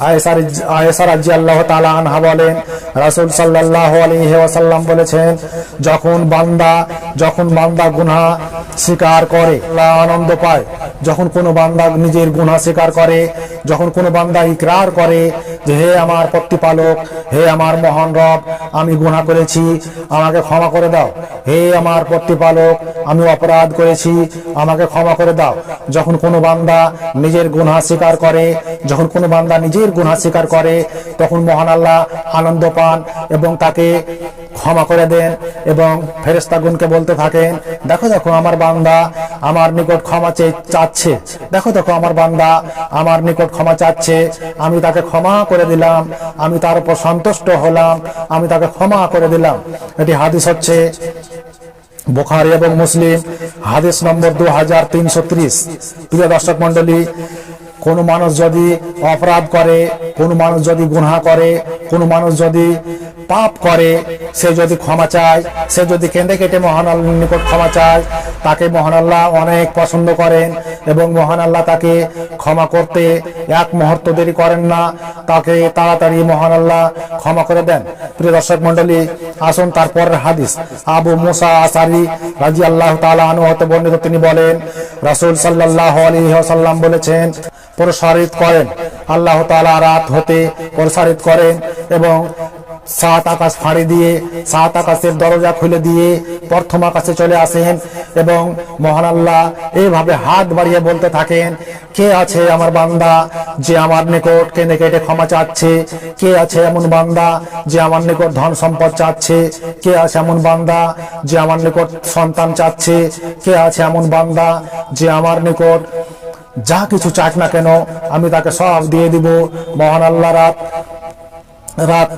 আয়েসা রাজি আল্লাহ তালা আনহা বলেন, রাসুল সাল্লাহ আলহি বলেছেন, যখন বান্দা যখন বান্দা গুনা স্বীকার করে আনন্দ পায়। যখন কোনো বান্দা নিজের গুনা স্বীকার করে যখন কোনো বান্দা ইকরার করে যে, হে আমার প্রতিপালক, হে আমার মহান রব, আমি গুনাহ করেছি, আমাকে ক্ষমা করে দাও। হে আমার প্রতিপালক, আমি অপরাধ করেছি, আমাকে ক্ষমা করে দাও। যখন কোনো বান্দা নিজের গুনাহ স্বীকার করে, যখন কোনো বান্দা নিজের গুনাহ স্বীকার করে, তখন মহান আল্লাহ আনন্দ পান এবং তাকে ক্ষমা করে দেন এবং ফেরেস্তাগুনকে বলতে থাকেন, দেখো দেখো, আমার বান্দা আমার নিকট ক্ষমা চেয়ে চাচ্ছে। দেখো দেখো, আমার বান্দা আমার নিকট ক্ষমা চাচ্ছে। আমি তাকে ক্ষমা করে দিলাম। আমি তার উপর সন্তুষ্ট হলাম। আমি তাকে ক্ষমা করে দিলাম। এটি হাদিস হচ্ছে বোখারি এবং মুসলিম। হাদিস নম্বর দু হাজার তিনশো ত্রিশ। প্রিয় দর্শক মন্ডলী কোনো মানুষ যদি অপরাধ করে, কোনো মানুষ যদি গুনাহ করে, কোনো মানুষ যদি পাপ করে, সে যদি ক্ষমা চায়, সে যদি কেঁদে কেটে মহান আল্লাহর নিকট ক্ষমা চায়, তাকে মহান আল্লাহ অনেক পছন্দ করেন এবং মহান আল্লাহ তাকে ক্ষমা করতে এক মুহূর্ত দেরি করেন না, তাকে তাড়াতাড়ি মহান আল্লাহ ক্ষমা করে দেন। প্রিয় দর্শক মন্ডলী আসুন তারপরের হাদিস। আবু মুসা আসারি রাজি আল্লাহ তালা আনু হতে বর্ণিত তিনি বলেন, রাসুল সাল্লাহ আলী সাল্লাম বলেছেন প্রসারিত করেন। আল্লাহ তালা রাত হতে প্রসারিত করেন এবং সাত আকাশ ফাঁড়ি দিয়ে, সাত আকাশের দরজা খুলে দিয়ে প্রথম আকাশে চলে আসেন এবং মহান আল্লাহ এইভাবে হাত বাড়িয়ে বলতে থাকেন, কে আছে আমার বান্দা যে আমার নিকট কেঁদে কেটে ক্ষমা চাচ্ছে? কে আছে এমন বান্দা যে আমার নিকট ধন সম্পদ চাচ্ছে? কে আছে এমন বান্দা যে আমার নিকট সন্তান চাচ্ছে? কে আছে এমন বান্দা যে আমার নিকট যা কিছু চাক না কেন, আমি তাকে সব দিয়ে দিব। মহান আল্লাহ রাত রাত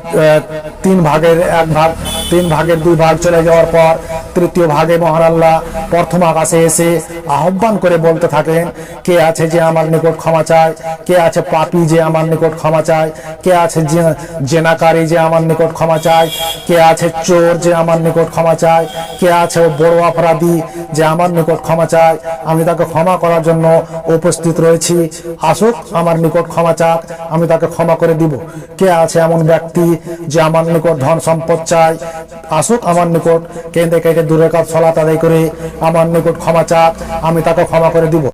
তিন ভাগের এক ভাগ তিন ভাগের দুই ভাগ চলে যাওয়ার পর তৃতীয় ভাগে মহান আল্লাহ প্রথম আকাশে এসে আহ্বান করে বলতে থাকেন, কে আছে যে আমার নিকট ক্ষমা চায়? কে আছে পাপি যে আমার নিকট ক্ষমা চায়? কে আছে জেনাকারী যে আমার নিকট ক্ষমা চায়? কে আছে চোর যে আমার নিকট ক্ষমা চায়? কে আছে বড় অপরাধী যে আমার নিকট ক্ষমা চায়? আমি তাকে ক্ষমা করার জন্য উপস্থিত রয়েছি। আসুক, আমার নিকট ক্ষমা চাক, আমি তাকে ক্ষমা করে দিব। কে আছে এমন ব্যক্তি যে আমার নিকট ধন সম্পদ চায়? আসুক আমার নিকট। কেন্দ্রে কেটে দূরের কাজ, সলাত তাদের করে আমার নিকট ক্ষমা চাক, আমি তাকে ক্ষমা করে দিব।